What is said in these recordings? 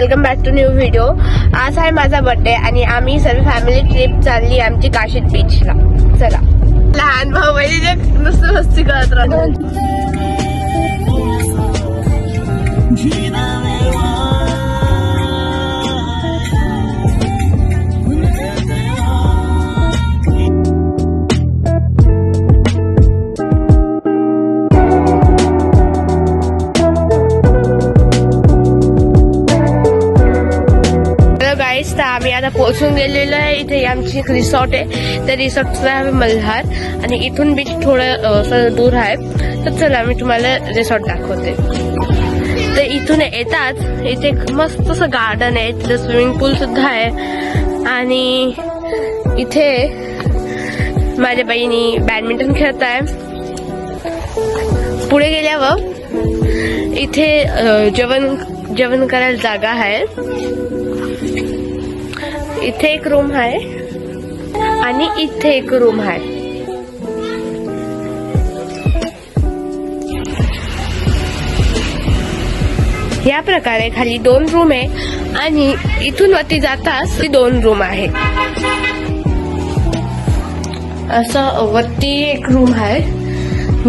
Welcome back to new video आज आहे माझा बर्थडे आणि आम्ही सर्व फॅमिली ट्रिप चालली आमची काशीद बीचला चला. लहान भाऊ बहिणी नुसतं मस्ती करत राहतो आम्ही आता पोहोचून गेलेलो आहे. इथे आमची एक रिसॉर्ट आहे. त्या रिसॉर्टचं नाव आहे मल्हार. आणि इथून बीच थोडं असं दूर आहे. तर चला मी तुम्हाला रिसॉर्ट दाखवते. तर इथून येतात. इथे एक मस्त असं गार्डन आहे. तिथं स्विमिंग पूल सुद्धा आहे. आणि इथे माझ्या बहिणी बॅडमिंटन खेळत आहे पुढे गेल्यावर इथे जेवण जेवण करायला जागा आहे. इथे एक रूम आहे. आणि इथे एक रूम आहे. या प्रकारे खाली दोन रूम आहे आणि इथून वरती जाताच दोन रूम आहे. असं वरती एक रूम आहे.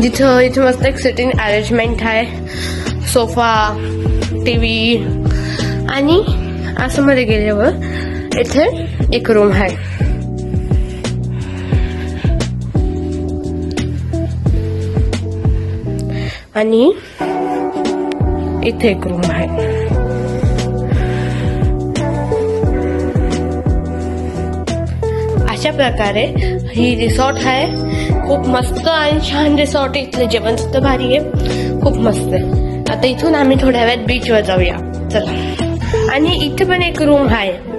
जिथं इथे मस्त एक सिटिंग अरेंजमेंट आहे. सोफा टीव्ही आणि असं मध्ये गेल्यावर इथे एक रूम आहे. आणि इथे एक रूम आहे. अशा प्रकारे ही रिसॉर्ट आहे. खूप मस्त आणि छान रिसॉर्ट आहे. इथलं जेवण सुद्धा भारी आहे. खूप मस्त आहे. आता इथून आम्ही थोड्या वेळात बीचवर जाऊया. चला. आणि इथे पण एक रूम आहे.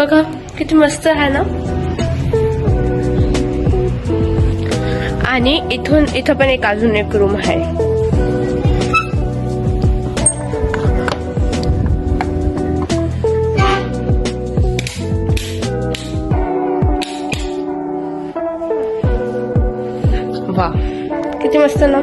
बघा किती मस्त आहे ना? आणि इथून इथं पण एक अजून एक रूम आहे. वा किती मस्त ना?